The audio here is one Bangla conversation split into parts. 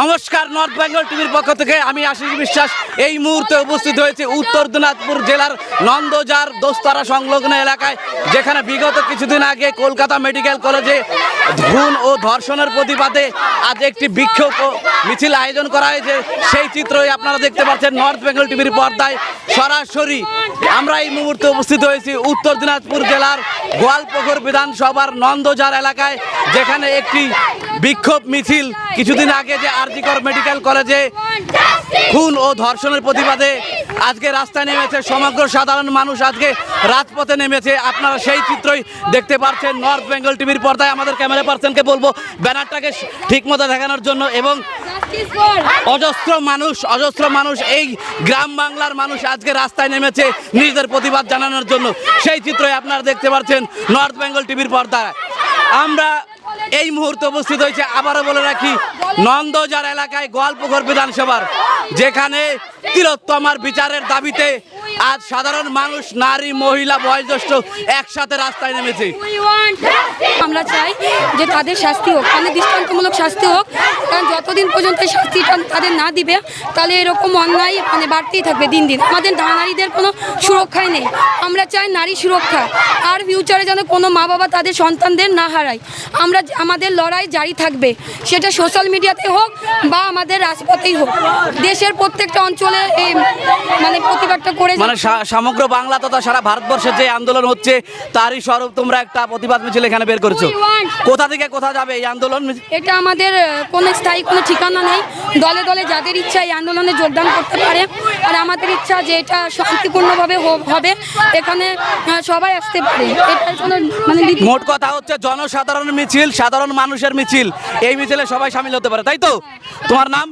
নমস্কার নর্থ বেঙ্গল টিভির পক্ষ থেকে আমি আশিস বিশ্বাস। এই মুহূর্তে উপস্থিত হয়েছি উত্তর দিনাজপুর জেলার নন্দজার দোস্তারা সংলগ্ন এলাকায়, যেখানে বিগত কিছুদিন আগে কলকাতা মেডিকেল কলেজে খুন ও ধর্ষণের প্রতিবাদে আজ একটি বিক্ষোভ মিছিল আয়োজন করা হয়েছে। সেই চিত্রই আপনারা দেখতে পাচ্ছেন নর্থ বেঙ্গল টিভির পর্দায় সরাসরি। আমরা এই মুহূর্তে উপস্থিত হয়েছি উত্তর দিনাজপুর জেলার গোয়ালপুকুর বিধানসভার নন্দজার এলাকায়, যেখানে একটি বিক্ষোভ মিছিল কিছুদিন আগে যে আরজিকর মেডিকেল কলেজে খুন ও ধর্ষণের প্রতিবাদে আজকে রাস্তায় নেমেছে সমগ্র সাধারণ মানুষ, আজকে রাজপথে নেমেছে। আপনারা সেই চিত্রই দেখতে পাচ্ছেন নর্থ বেঙ্গল টিভির পর্দায় আমাদের ক্যামেরা পার্সনকে বলব, ব্যানারটাকে ঠিকমতো দেখানোর জন্য এবং অজস্র মানুষ অজস্র মানুষ, এই গ্রাম বাংলার মানুষ আজকে রাস্তায় নেমেছে নিজেদের প্রতিবাদ জানানোর জন্য। সেই চিত্রই আপনারা দেখতে পাচ্ছেন নর্থ বেঙ্গল টিভির পর্দায়। আমরা এই মুহূর্তে উপস্থিত হয়েছে, আবারও বলে রাখি, নন্দজার এলাকায় গোয়ালপুকুর বিধানসভার, যেখানে তিলোত্তমার বিচারের দাবিতে আজ সাধারণ মানুষ, নারী, মহিলা, বয়োজ্যেষ্ঠ একসাথে রাস্তায় নেমেছে। আমরা চাই যে তাদের শাস্তি হোক মানে দৃষ্টান্তমূলক শাস্তি হোক। কারণ যতদিন পর্যন্ত শাস্তিটা তাদের না দিবে, তাহলে এরকম অন্যায় মানে বাড়তেই থাকবে দিন দিন। আমাদের নারীদের কোনো সুরক্ষাই নেই। আমরা চাই নারী সুরক্ষা। আর ফিউচারে যেন কোনো মা বাবা তাদের সন্তানদের না হারায়। আমরা আমাদের লড়াই জারি থাকবে। সেটা সোশ্যাল মিডিয়াতে হোক বা আমাদের রাজপথেই হোক। দেশের প্রত্যেকটা অঞ্চলে মানে প্রতিবাদটা করে মানে সমগ্র বাংলা তথা সারা ভারতবর্ষে যে আন্দোলন হচ্ছে তারই স্বরূপ তোমরা একটা প্রতিবাদ মিছিল এখানে বের করেছ। কোথা থেকে কোথা যাবে এই আন্দোলন? এটা আমাদের কোনো স্থায়ী কোনো ঠিকানা নেই। দলে দলে যাদের ইচ্ছা এই আন্দোলনে যোগদান করতে পারে। আর আমাদের ইচ্ছা যে এটা শান্তিপূর্ণভাবে হবে। এখানে সবাই আসতে পারে। মানে মোট কথা হচ্ছে জনসাধারণ মিছিল সাধারণ মানুষের মিছিল। এই মিছিলে সবাই সামিল হতে পারে তাই তো? তোমার নাম?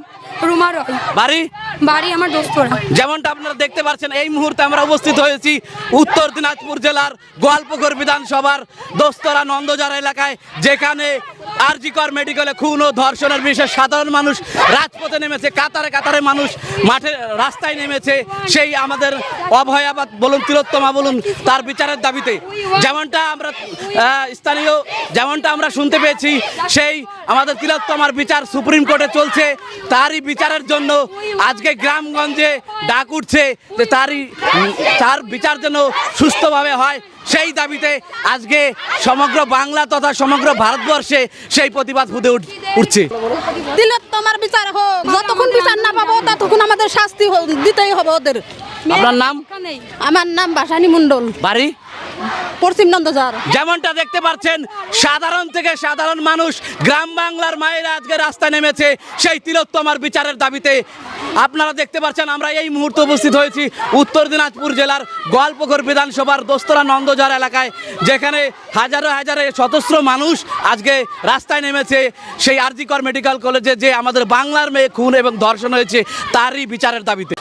রুমা রয়। বাড়ি? বাড়ি আমার দোস্তরা। যেমনটা আপনারা দেখতে পাচ্ছেন, এই মুহূর্তে আমরা উপস্থিত হয়েছি উত্তর দিনাজপুর জেলার গোয়ালপুকুর বিধানসভার দোস্তরা নন্দজার এলাকায়, যেখানে আরজিকর মেডিকেলে খুন ও ধর্ষণের বিশেষ সাধারণ মানুষ রাজপথে নেমেছে, কাতারে কাতারে মানুষ মাঠে, রাস্তায় নেমেছে। সেই আমাদের অভয়াবাদ বলুন, তিলোত্তমা বলুন, তার বিচারের দাবিতে। যেমনটা আমরা স্থানীয়, যেমনটা আমরা শুনতে পেয়েছি, সেই আমাদের তিলোত্তমার বিচার সুপ্রিম কোর্টে চলছে। তারই বিচারের জন্য আজকে গ্রামগঞ্জে ডাক উঠছে যে তারই, তার বিচার যেন সুস্থভাবে হয়। সেই দাবিতে আজকে সমগ্র বাংলা তথা সমগ্র ভারতবর্ষে সেই প্রতিবাদ ফুটে উঠছে। দিলে তোমার বিচার হোক, যতক্ষণ বিচার না পাবো, ততক্ষণ আমাদের শাস্তি দিতেই হবে ওদের। আপনার নাম? আমার নাম বাসানি মন্ডল বাড়ি? পশ্চিম নন্দজার। যেমনটা দেখতে পাচ্ছেন সাধারণ থেকে সাধারণ মানুষ গ্রাম বাংলার মায়েরা আজকে রাস্তায় নেমেছে সেই তিলোত্তমার বিচারের দাবিতে। আপনারা দেখতে পাচ্ছেন আমরা এই মুহূর্তে উপস্থিত হয়েছি উত্তর দিনাজপুর জেলার গোয়ালপুকুর বিধানসভার দোস্তরা নন্দজার এলাকায় যেখানে হাজারো হাজারে সতস্র মানুষ আজকে রাস্তায় নেমেছে। সেই আরজিকর মেডিকেল কলেজে যে আমাদের বাংলার মেয়ে খুন এবং ধর্ষণ হয়েছে তারই বিচারের দাবিতে।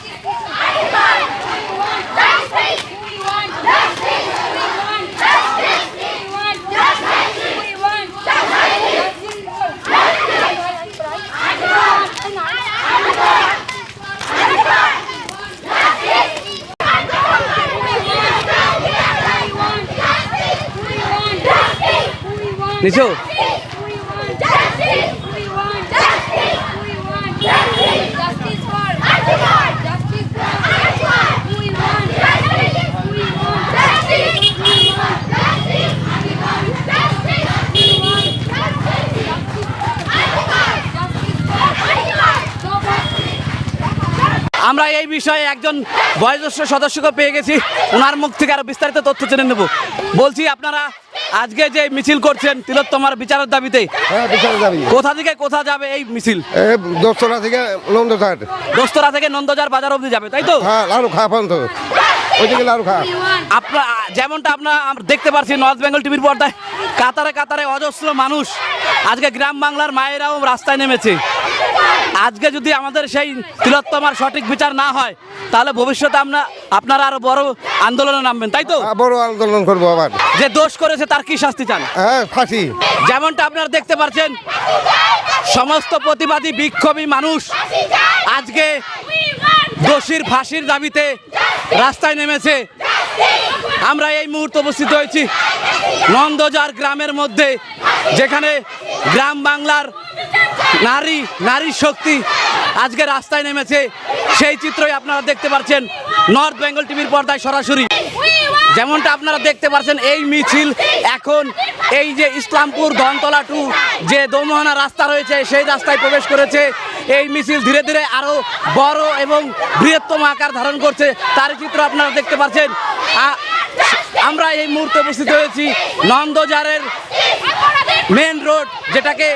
নিচু। আমরা এই বিষয়ে একজন বয়োজ্যেষ্ঠ সদস্যকে পেয়ে গেছি। ওনার মুখ থেকে আরও বিস্তারিত তথ্য জেনে নেব। বলছি, আপনারা আজকে যে মিছিল করছেন তিলোত্তমার বিচারের দাবিতে হ্যাঁ দাবি। কোথা থেকে কোথা যাবে এই মিছিল? দোস্তরা থেকে নন্দঘাট দোস্তরা থেকে নন্দজার বাজার অবধি যাবে তাই তো? হ্যাঁ লাড়ু খা পর্যন্ত। ওইদিকে লাড়ু খা। আপনার যেমনটা আপনার দেখতে পাচ্ছি নর্থ বেঙ্গল টিভির পর্দায় কাতারে কাতারে অজস্র মানুষ আজকে গ্রাম বাংলার মায়েরাও রাস্তায় নেমেছে। আজকে যদি আমাদের সেই তিলোত্তমার সঠিক বিচার না হয় তাহলে ভবিষ্যতে আমরা আপনারা আরও বড় আন্দোলনে নামবেন তাই তো? বড় আন্দোলন করব আবার। যে দোষ করেছে তার কি শাস্তি চান? হ্যাঁ ফাঁসি। যেমনটা আপনারা দেখতে পাচ্ছেন সমস্ত প্রতিবাদী বিক্ষোভী মানুষ আজকে দোষীর ফাঁসির দাবিতে রাস্তায় নেমেছে। আমরা এই মুহূর্তে উপস্থিত হয়েছি নন্দজার গ্রামের মধ্যে যেখানে গ্রাম বাংলার নারী নারীর শক্তি আজকে রাস্তায় নেমেছে। সেই চিত্রই আপনারা দেখতে পাচ্ছেন নর্থ বেঙ্গল টিভির পর্দায় সরাসরি। যেমনটা আপনারা দেখতে পাচ্ছেন এই মিছিল এখন এই যে ইসলামপুর ধনতলা টু যে দোমহানা রাস্তা রয়েছে, সেই রাস্তায় প্রবেশ করেছে। এই মিছিল ধীরে ধীরে আরও বড় এবং বৃহত্তম আকার ধারণ করছে। তার চিত্র আপনারা দেখতে পাচ্ছেন আমরা এই মুহূর্তে উপস্থিত হয়েছি নন্দজারের মেন রোড, যেটাকে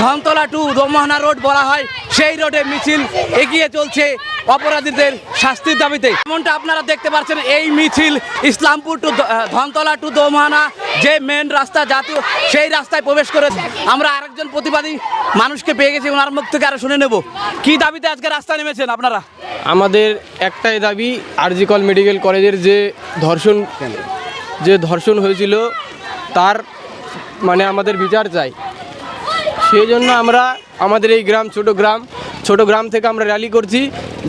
ধনতলা টু দোমোহনা রোড বলা হয়, সেই রোডে মিছিল এগিয়ে চলছে অপরাধীদের শাস্তির দাবিতে। যেমনটা আপনারা দেখতে পাচ্ছেন, এই মিছিল ইসলামপুর টু ধনতলা টু দোমহানা যে মেন রাস্তা জাতীয়, সেই রাস্তায় প্রবেশ করেছে। আমরা আরেকজন প্রতিবাদী মানুষকে পেয়ে গেছি, ওনার মুখ থেকে আরও শুনে নেব। কি দাবিতে আজকে রাস্তা নেমেছেন আপনারা? আমাদের একটাই দাবি, আরজিকল মেডিকেল কলেজের যে ধর্ষণ যে ধর্ষণ হয়েছিল, তার মানে আমাদের বিচার চাই। সেই জন্য আমরা আমাদের এই গ্রাম ছোট গ্রাম ছোট গ্রাম থেকে আমরা র্যালি করছি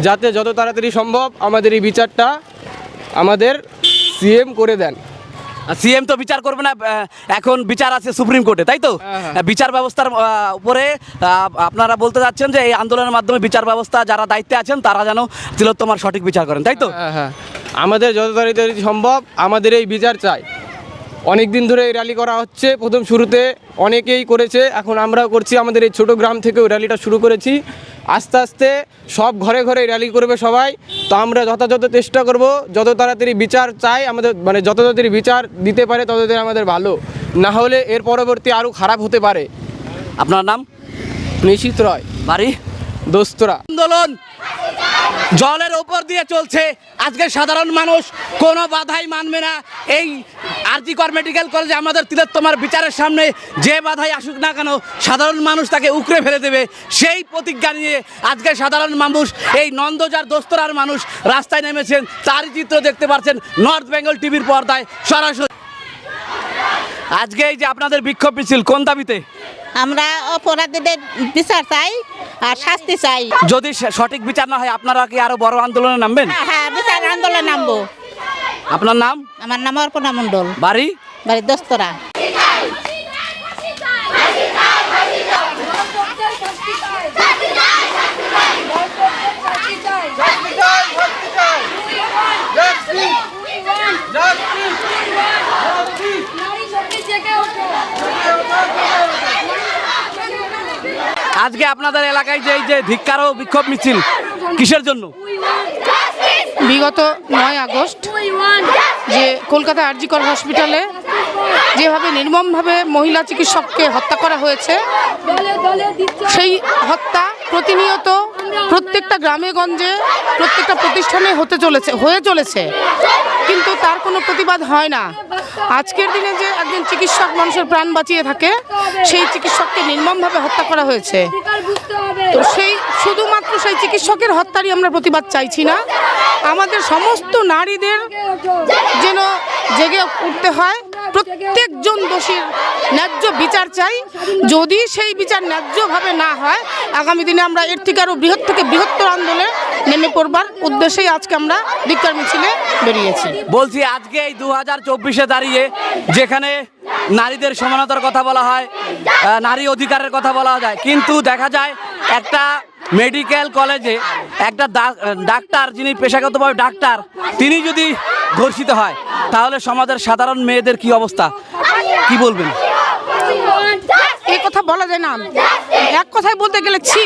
যাতে যত তাড়াতাড়ি সম্ভব আমাদের এই বিচারটা আমাদের সিএম করে দেন। সিএম তো বিচার করবে না এখন বিচার আছে সুপ্রিম কোর্টে তাই তো? হ্যাঁ, হ্যাঁ। বিচার ব্যবস্থার উপরে আপনারা বলতে যাচ্ছেন যে এই আন্দোলনের মাধ্যমে বিচার ব্যবস্থা যারা দায়িত্বে আছেন তারা যেন তিলোত্তমার সঠিক বিচার করেন তাই তো? হ্যাঁ। আমাদের যত তাড়াতাড়ি সম্ভব আমাদের এই বিচার চাই। অনেক দিন ধরে এই র্যালি করা হচ্ছে প্রথম শুরুতে অনেকেই করেছে এখন আমরাও করছি আমাদের এই ছোট গ্রাম থেকেও র্যালিটা শুরু করেছি। আস্তে আস্তে সব ঘরে ঘরে র্যালি করবে সবাই তো আমরা যথাযথ চেষ্টা করব যত তাড়াতাড়ি বিচার চাই আমাদের মানে যত তাড়াতাড়ি বিচার দিতে পারে তত তাড়াতাড়ি আমাদের ভালো। না হলে এর পরবর্তী আরও খারাপ হতে পারে। আপনার নাম? নিশ্চিত রয়। বাড়ি? দোস্তরা। আন্দোলন! জলের ওপর দিয়ে চলছে। আজকে সাধারণ মানুষ কোনো বাধাই মানবে না। এই আরজিকর মেডিকেল কলেজে আমাদের তিলোত্তমার বিচারের সামনে যে বাধাই আসুক না কেন, সাধারণ মানুষ তাকে উকড়ে ফেলে দেবে। সেই প্রতিজ্ঞা নিয়ে আজকে সাধারণ মানুষ, এই নন্দজার দোস্তরার মানুষ রাস্তায় নেমেছেন। তারই চিত্র দেখতে পাচ্ছেন নর্থ বেঙ্গল টিভির পর্দায় সরাসরি। আজকে এই যে আপনাদের বিক্ষোভ মিছিল, কোন দাবিতে? আমরা অপরাধীদের বিচার চাই। আর শাস্তি চাই। যদি সঠিক বিচার না হয় আপনারা কি আরও বড় আন্দোলনে নামবেন? হ্যাঁ হ্যাঁ বিচার আন্দোলন নামবো। আপনার নাম? আমার নাম অর্পণা মণ্ডল। বাড়ি? বাড়ির দোস্তরা। আজকে আপনাদের এলাকায় যে এই যে ধিক্কার ও বিক্ষোভ মিছিল, কিসের জন্য? বিগত নয় আগস্ট যে কলকাতা আরজিকর হসপিটালে যেভাবে নির্মমভাবে মহিলা চিকিৎসককে হত্যা করা হয়েছে, সেই হত্যা প্রতিনিয়ত প্রত্যেকটা গ্রামে গঞ্জে, প্রত্যেকটা প্রতিষ্ঠানে হতে চলেছে, হয়ে চলেছে। কিন্তু তার কোনো প্রতিবাদ হয় না। আজকের দিনে যে একজন চিকিৎসক মানুষের প্রাণ বাঁচিয়ে থাকে, সেই চিকিৎসককে নির্মমভাবে হত্যা করা হয়েছে। তো সেই, শুধুমাত্র সেই চিকিৎসকের হত্যারই আমরা প্রতিবাদ চাইছি না। আমাদের সমস্ত নারীদের যেন জেগে উঠতে হয়। প্রত্যেকজন দোষীর ন্যায্য বিচার চাই। যদি সেই বিচার ন্যায্যভাবে না হয়, আগামী দিনে আমরা এর থেকে আরও বৃহৎ থেকে বৃহত্তর আন্দোলনে নেমে পড়বার উদ্দেশ্যেই আজকে আমরা ধিক্কার মিছিলে বেরিয়েছি। বলছি, আজকে এই দু হাজার চব্বিশে দাঁড়িয়ে যেখানে নারীদের সমানতার কথা বলা হয় নারী অধিকারের কথা বলা যায়, কিন্তু দেখা যায় একটা মেডিকেল কলেজে একটা ডাক্তার যিনি পেশাগতভাবে ডাক্তার, তিনি যদি ঘোষিত হয়, তাহলে সমাজের সাধারণ মেয়েদের কি অবস্থা? কি বলবেন? এই কথা বলা যায় না। এক কথায় বলতে গেলে ছি।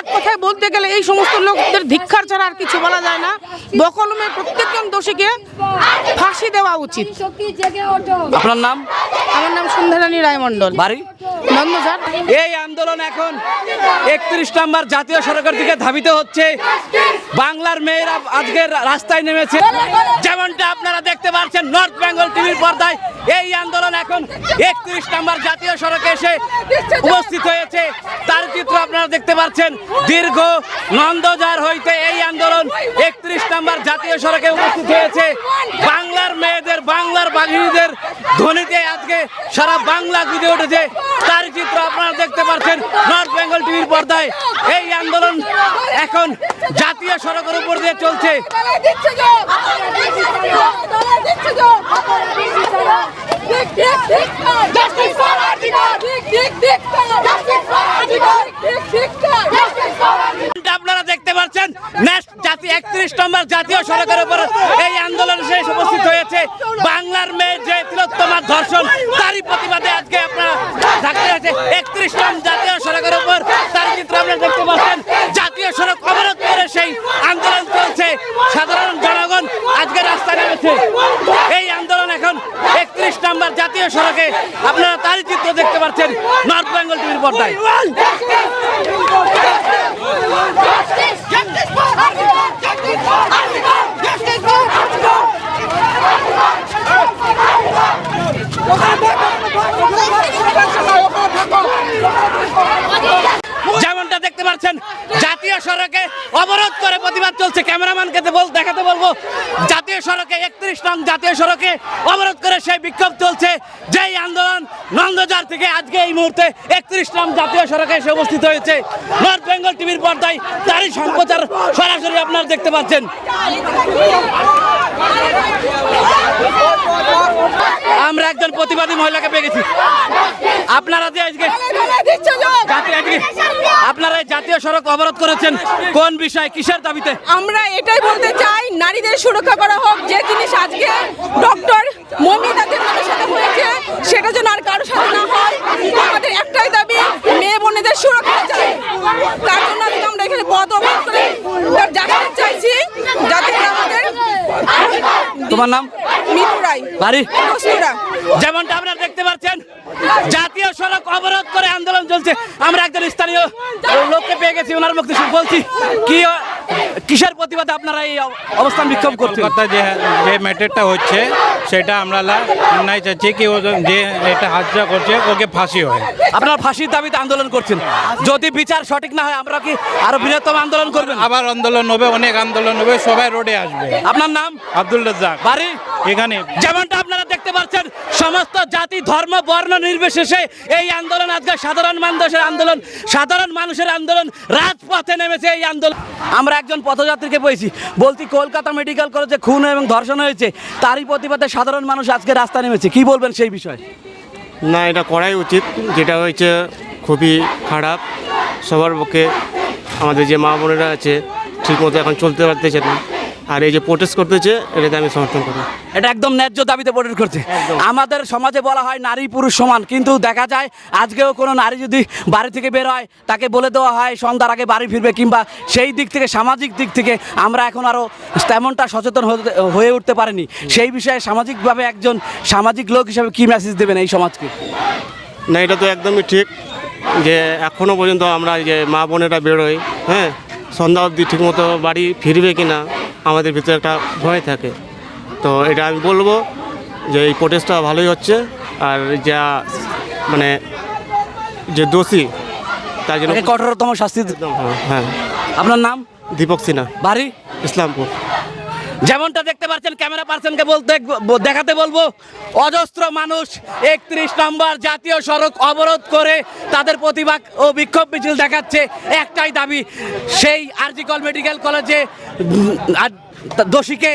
এক কথায় বলতে গেলে এই সমস্ত লোকদের ধিক্ষার ছাড়া আর কিছু বলা যায় না। বকলমের প্রত্যেকজন দোষীকে ফাঁসি দেওয়া উচিত। আপনার নাম? আমার নাম সন্ধ্যারানী রায়মণ্ডল। বাড়ি? এই আন্দোলন এখন একত্রিশ নম্বর জাতীয় সড়কের দিকে ধাবিত হচ্ছে। বাংলার মেয়েরা আজকে রাস্তায় নেমেছে। যেমনটা আপনারা দেখতে পাচ্ছেন নর্থ বেঙ্গল টিভির পর্দায়। এই আন্দোলন এখন একত্রিশ নম্বর জাতীয় সড়কে এসে উপস্থিত হয়েছে তার চিত্র আপনারা দেখতে পাচ্ছেন দীর্ঘ নন্দজার হইতে এই আন্দোলন একত্রিশ নম্বর জাতীয় সড়কে উপস্থিত হয়েছে বাংলার মেয়েদের বাংলার বাঘিনীদের ধ্বনিতে আজকে সারা বাংলা গুঁজে উঠেছে তার চিত্র আপনারা দেখতে পাচ্ছেন নর্থ বেঙ্গল টিভির পর্দায় এই আন্দোলন এখন জাতীয় সড়কের উপর দিয়ে চলছে আপনারা দেখতে পাচ্ছেন? জাতি একত্রিশ নম্বর জাতীয় সড়কের উপর এই আন্দোলন শেষ উপস্থিত হয়েছে। বাংলার মেয়ের যে তিলোত্তমার ধর্ষণ, তারই প্রতিবাদে আজকে আপনারা থাকতে হয়েছে একত্রিশ নম্বর জাতীয় সড়কের উপর তার চিত্র আপনারা দেখতে পাচ্ছেন জাতীয় সড়ক অবরোধ করে সেই আন্দোলন চলছে সাধারণ জনগণ আজকে রাস্তায় নেমেছে এই আন্দোলন এখন একত্রিশ নম্বর জাতীয় সড়কে আপনারা তারই দেখতে পাচ্ছেন নর্থ বেঙ্গল টিভির পর্দায়। যেমনটা দেখতে পাচ্ছেন, জাতীয় সড়কে অবরোধ করে প্রতিবাদ চলছে। ক্যামেরাম্যানকে দেখাতে বলব জাতীয় সড়কে একত্রিশ নং জাতীয় সড়কে অবরোধ করে সেই বিক্ষোভ চলছে। যেই আন্দোলন নন্দজার থেকে আজকে এই মুহূর্তে একত্রিশ নং জাতীয় সড়কে এসে উপস্থিত হয়েছে। নর্থ বেঙ্গল টিভির পর্দায় তারই সম্প্রচার সরাসরি আপনারা দেখতে পাচ্ছেন। আমরা একজন প্রতিবাদী মহিলাকে পেয়ে গেছি আপনারা যে আজকে আপনারা জাতীয় সড়ক অবরোধ করেছেন, কোন বিষয়, কিসের দাবিতে? আমরা এটাই বলতে চাই, নারীদের সুরক্ষা করা হোক যে জিনিস আজকে ডক্টর মমিতাদের মেয়ের সাথে হয়েছে সেটা যেন আর কারোর সাথে না হয়। আমাদের একটাই দাবি মেয়ে বোনেদের সুরক্ষা চাই। তার জন্য আজকে আমরা এখানে পদ অবরোধ করে তার জানাতে চাইছি যাতে আমাদের তোমার নাম? মিতু রায়। বাড়ি? যেমনটা আপনারা দেখতে পাচ্ছেন জাতীয় সড়ক অবরোধ করে আন্দোলন চলছে। আমরা একজন স্থানীয় লোককে পেয়ে গেছি ওনার মুক্তি বলছি কি কিসের প্রতিবাদে আপনারা এই অবস্থান বিক্ষোভ করছেন? কথা যে যে ম্যাটারটা হচ্ছে সেটা আমরা নাই চাচ্ছি কি ও যে এটা হাতটা করছে ওকে ফাঁসি হয়। আপনারা ফাঁসির দাবিতে আন্দোলন করছেন। যদি বিচার সঠিক না হয় আমরা কি আরও বৃহত্তম আন্দোলন করবেন? আবার আন্দোলন হবে অনেক আন্দোলন হবে সবাই রোডে আসবে। আপনার নাম? আব্দুল রাজ্জাক। বাড়ি? এখানে। যেমনটা আপনারা দেখতে পাচ্ছেন সমস্ত জাতি ধর্ম বর্ণ নির্বিশেষে এই আন্দোলন আজকে সাধারণ মানুষের আন্দোলন সাধারণ মানুষের আন্দোলন রাজপথে নেমেছে এই আন্দোলন। আমরা একজন পথযাত্রীকে পেয়েছি। বলছি, কলকাতা মেডিকেল কলেজে খুন এবং ধর্ষণ হয়েছে। তারই প্রতিবাদে সাধারণ মানুষ আজকে রাস্তা নেমেছে। কি বলবেন সেই বিষয়ে? না, এটা করাই উচিত। যেটা হয়েছে খুবই খারাপ। সবার পক্ষে আমাদের যে মা বোনেরা আছে, ঠিকমতো এখন চলতে পারতেছে না। আর এই যে প্রোটেস্ট করতেছে এটাতে আমি সমর্থন করি এটা একদম ন্যায্য দাবিতে পরিণত করছে। আমাদের সমাজে বলা হয় নারী পুরুষ সমান কিন্তু দেখা যায় আজকেও কোনো নারী যদি বাড়ি থেকে বের হয় তাকে বলে দেওয়া হয় সন্ধ্যার আগে বাড়ি ফিরবে কিংবা সেই দিক থেকে সামাজিক দিক থেকে আমরা এখন আরও তেমনটা সচেতন হয়ে উঠতে পারিনি। সেই বিষয়ে সামাজিকভাবে একজন সামাজিক লোক হিসাবে কি মেসেজ দেবেন এই সমাজকে? না এটা তো একদমই ঠিক। যে এখনও পর্যন্ত আমরা যে মা বোনেরা বেরোই হ্যাঁ সন্ধ্যা অবধি ঠিকমতো বাড়ি ফিরবে কি না আমাদের ভিতরে একটা ভয় থাকে। তো এটা আমি বলব যে এই প্রোটেস্টটা ভালোই হচ্ছে আর যা মানে যে দোষী তার জন্য কঠোরতম শাস্তি হ্যাঁ। আপনার নাম? দীপক সিনহা। বাড়ি? ইসলামপুর। যেমনটা দেখতে পাচ্ছেন ক্যামেরা পার্সনকে বলতে দেখাতে বলব অজস্র মানুষ একত্রিশ নম্বর জাতীয় সড়ক অবরোধ করে তাদের প্রতিবাদ ও বিক্ষোভ মিছিল দেখাচ্ছে একটাই দাবি সেই আরজিকল মেডিকেল কলেজে দোষীকে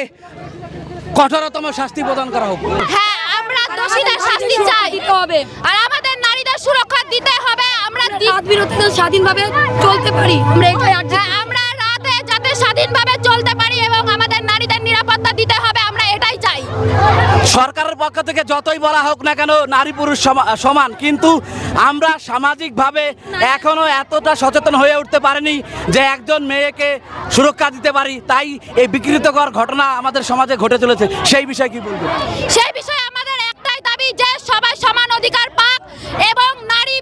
কঠোরতম শাস্তি প্রদান করা হোক। হ্যাঁ আমরা দোষীদের শাস্তি চাই। দিতে হবে আর আমাদের নারীদের সুরক্ষা দিতে হবে আমরা দি- রাত বিরতিতে স্বাধীনভাবে চলতে পারি। আমরা এটাই হ্যাঁ, আমরা রাতে যাতে স্বাধীনভাবে সরকারের পক্ষ থেকে যতই বলা হোক না কেন নারী পুরুষ সমা- সমান। কিন্তু আমরা সামাজিকভাবে এখনও এতটা সচেতন হয়ে উঠতে পারিনি যে একজন মেয়েকে সুরক্ষা দিতে পারি। তাই এই বিকৃতকর ঘটনা আমাদের সমাজে ঘটে চলেছে। সেই বিষয়ে কি বলব? সেই বিষয়ে আমাদের একটাই দাবি যে সবাই সমান অধিকার পাক এবং নারী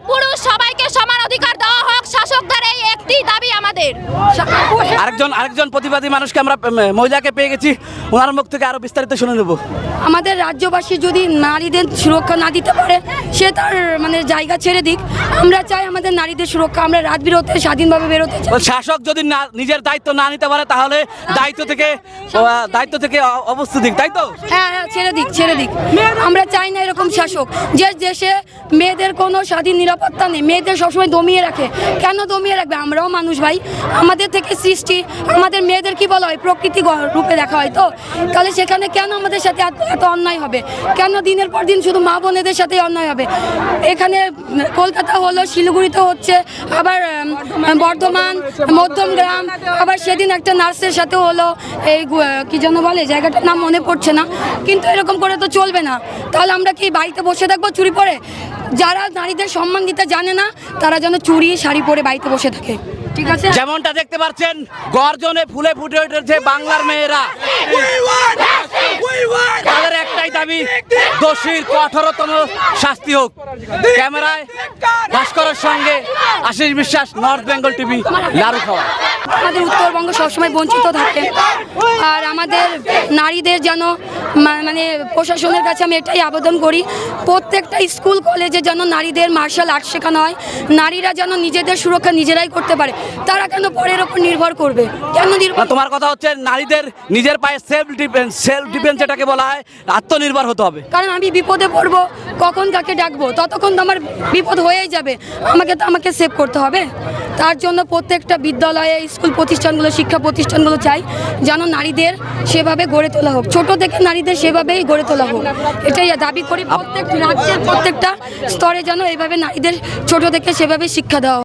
আরেকজন আরেকজন প্রতিবাদী মানুষকে আমরা মহিলাকে পেয়ে গেছি। ওনার মুখ থেকে আরও বিস্তারিত শুনে নেব। আমাদের রাজ্যবাসী যদি নারীদের সুরক্ষা না দিতে পারে সে তার মানে জায়গা ছেড়ে দিক। আমরা চাই আমাদের নারীদের সুরক্ষা আমরা রাত বিরতে স্বাধীনভাবে বেরোতে চাই। শাসক যদি না নিজের দায়িত্ব না নিতে পারে তাহলে দায়িত্ব থেকে দায়িত্ব থেকে অবস্থা দিক তাই তো? হ্যাঁ হ্যাঁ ছেড়ে দিক ছেড়ে দিক। আমরা চাই না এরকম শাসক। যে দেশে মেয়েদের কোনো স্বাধীন নিরাপত্তা নেই মেয়েদের সবসময় দমিয়ে রাখে। কেন দমিয়ে রাখবে? আমরাও মানুষ ভাই। আমাদের থেকে সৃষ্টি আমাদের মেয়েদের কি বলা হয় প্রকৃতি রূপে দেখা হয় তো? তাহলে সেখানে কেন আমাদের সাথে এত অন্যায় হবে? কেন দিনের পর দিন শুধু মা বোনেদের সাথে অন্যায় হবে? এখানে কলকাতা হলো শিলিগুড়িতে হচ্ছে, আবার বর্ধমান মধ্যমগ্রাম আবার সেদিন একটা নার্সের সাথে হলো, এই কি যেন বলে, জায়গাটার নাম মনে পড়ছে না, কিন্তু এরকম করে তো চলবে না। তাহলে আমরা কি বাড়িতে বসে থাকব চুরি পরে যারা নারীদের সম্মান দিতে জানে না, তারা যেন চুরি শাড়ি পরে বাড়িতে বসে থাকে। ঠিক আছে? যেমনটা দেখতে পাচ্ছেন গর্জনে ফুলে ফুটে উঠেছে বাংলার মেয়েরা। তাদের একটাই দাবি দোষীর কঠোরতম শাস্তি হোক। ক্যামেরায় ভাস্করের সঙ্গে আশিস বিশ্বাস নর্থ বেঙ্গল টিভি লারু খাওয়া। আমাদের উত্তরবঙ্গ সবসময় বঞ্চিত থাকে। আর আমাদের নারীদের যেন মানে প্রশাসনের কাছে আমি এটাই আবেদন করি প্রত্যেকটা স্কুল কলেজে যেন নারীদের মার্শাল আর্ট শেখানো হয়। নারীরা যেন নিজেদের সুরক্ষা নিজেরাই করতে পারে। তারা কেন পরের ওপর নির্ভর করবে? কেন নির্ভর তোমার কথা হচ্ছে নারীদের নিজের পায়ে সেলফ ডিফেন্স সেলফ ডিফেন্স যেটাকে বলা হয় আত্মনির্ভর হতে হবে। কারণ আমি বিপদে পড়ব কখন কাকে ডাকবো ততক্ষণ তো আমার বিপদ হয়েই যাবে। আমাকে তো আমাকে সেভ করতে হবে। তার জন্য প্রত্যেকটা বিদ্যালয়ে স্কুল প্রতিষ্ঠানগুলো শিক্ষা প্রতিষ্ঠানগুলো চাই যেন নারীদের সেভাবে গড়ে তোলা হোক। ছোট থেকে নারীদের সেভাবেই গড়ে তোলা হোক। এটাই দাবি করি প্রত্যেক রাজ্যের প্রত্যেকটা স্তরে যেন এইভাবে নারীদের ছোট থেকে সেভাবে শিক্ষা দেওয়া হোক।